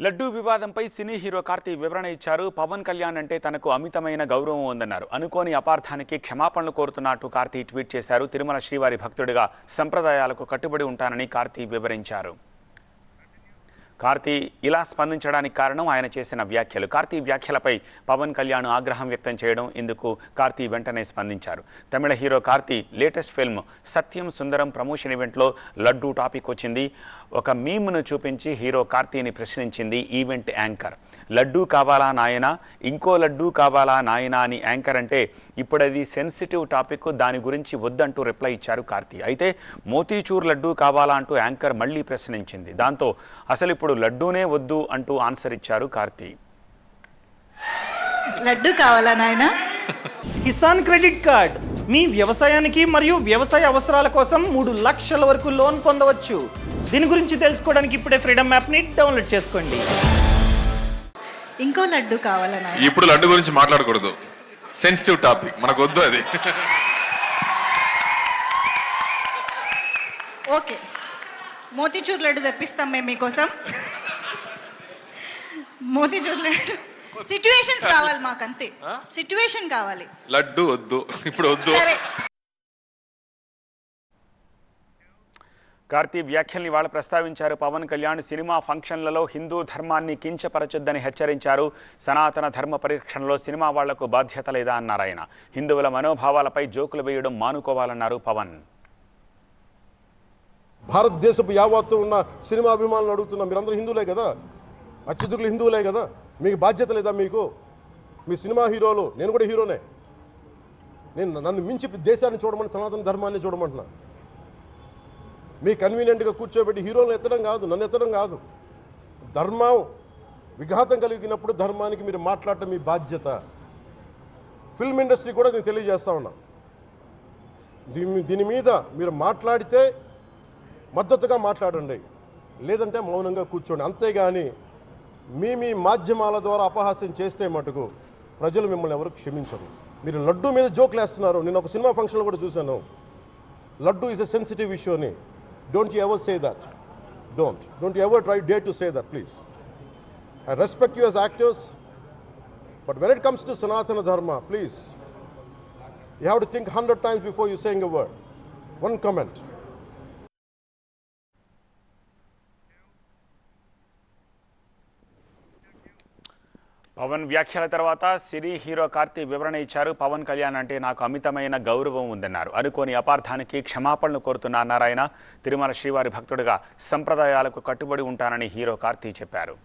లడ్డూ వివాదంపై cine hero Karthi వివరణ ఇచ్చారు. పవన్ కళ్యాణ్ అంటే తనకు అమితమైన గౌరవం ఉందన్నారు. అనుకోని అపార్థానికి క్షమాపణలు కోరుతున్నట్టు కార్తీ ట్వీట్ చేశారు. తిరుమల శ్రీవారి భక్తుడిగా సంప్రదాయాలకు కట్టుబడి ఉంటానని కార్తీ వివరించారు. కార్తీ ఇలా స్పందించడానికి కారణం ఆయన చేసిన వ్యాఖ్యలు. కార్తీ వ్యాఖ్యలపై పవన్ కళ్యాణ్ ఆగ్రహం వ్యక్తం చేయడం ఇందుకు కార్తీ వెంటనే స్పందించారు. తమిళ hero Karthi latest film Satyam Sundaram promotion ఈవెంట్లో లడ్డూ టాపిక్ వచ్చింది. ఒక మీమ్ను చూపించి హీరో కార్తీని ప్రశ్నించింది ఈవెంట్ యాంకర్. లడ్డూ కావాలా నాయనా? ఇంకో లడ్డూ కావాలా నాయనా అని యాంకర్ అంటే ఇప్పుడు అది సెన్సిటివ్ టాపిక్ దాని గురించి వద్దంటూ రిప్లై ఇచ్చారు కార్తీ. అయితే మోతీచూర్ లడ్డూ కావాలా అంటూ యాంకర్ మళ్ళీ ప్రశ్నించింది. దాంతో అసలు ఇప్పుడు లడ్డూనే వద్దు అంటూ ఆన్సర్ ఇచ్చారు కార్తీ. లడ్డు కావాలా నాయనా? Kisan credit card. మీ వ్యవసాయానికి మరియు వ్యవసాయ అవసరాల కోసం మూడు లక్షల వరకు లోన్ పొందవచ్చు. దీని గురించి తెలుసుకోవడానికి ఇప్పుడే ఫ్రీడమ్ యాప్ని డౌన్లోడ్ చేసుకోండి. ఇంకో లడ్డు కావాలా నాయనా? ఇప్పుడు లడ్డు గురించి మాట్లాడకూడదు. సెన్సిటివ్ టాపిక్ మనకు వద్దు అది. ఓకే. మోతీచూర్ లడ్డు తెప్పిస్తాం మేము మీకోసం. మోతీచూర్ లడ్డు సిచ్యువేషన్స్ కావాలి మాకు అంతే సిచ్యువేషన్ కావాలి. లడ్డు వద్దు. ఇప్పుడు వద్దు. సరే. కార్తీ వ్యాఖ్యల్ని వాళ్ళు ప్రస్తావించారు. పవన్ కళ్యాణ్ సినిమా ఫంక్షన్లలో హిందూ ధర్మాన్ని కించపరచొద్దని హెచ్చరించారు. సనాతన ధర్మ పరీక్షణలో సినిమా వాళ్ళకు బాధ్యత లేదా? అన్నారు ఆయన హిందువుల మనోభావాలపై జోకులు వేయడం మానుకోవాలన్నారు పవన్. భారతదేశపు యావత్తు ఉన్న సినిమా అభిమానులు అడుగుతున్నా మీరందరూ హిందువులే కదా? అత్యధికులు హిందువులే కదా? మీకు బాధ్యత లేదా మీకు? మీ సినిమా హీరోలు నేను కూడా హీరోనే. నేను నన్ను మించి దేశాన్ని చూడమని సనాతన ధర్మాన్ని చూడమంటున్నా. మీ కన్వీనియంట్గా కూర్చోబెట్టి హీరోలను ఎత్తడం కాదు నన్ను ఎత్తడం కాదు. ధర్మం విఘాతం కలిగినప్పుడు ధర్మానికి మీరు మాట్లాడటం మీ బాధ్యత. ఫిల్మ్ ఇండస్ట్రీ కూడా నేను తెలియజేస్తా ఉన్నా. దీని దీని మీద మీరు మాట్లాడితే మద్దతుగా మాట్లాడండి. లేదంటే మౌనంగా కూర్చోండి. అంతేగాని మీ మీ మాధ్యమాల ద్వారా అపహాస్యం చేస్తే మటుకు ప్రజలు మిమ్మల్ని ఎవరు క్షమించరు. మీరు లడ్డు మీద జోకులు వేస్తున్నారు. నేను ఒక సినిమా ఫంక్షన్లో కూడా చూశాను. Laddu is a sensitive issue అని. Don't you ever say that don't don't ever try day to say that please I respect you as actors but when it comes to Sanatana Dharma please you have to think hundred times before you saying a word one comment Pavan వ్యాఖ్యల తర్వాత cine hero Karthi వివరణ ఇచ్చారు. పవన్ కళ్యాణ్ అంటే నాకు అమితమైన గౌరవం ఉందన్నారు. అనుకోని అపార్థానికి క్షమాపణలు కోరుతున్న నారాయణ తిరుమల శ్రీవారి భక్తుడిగా సంప్రదాయాలకు కట్టుబడి ఉంటానని హీరో కార్తీ చెప్పారు.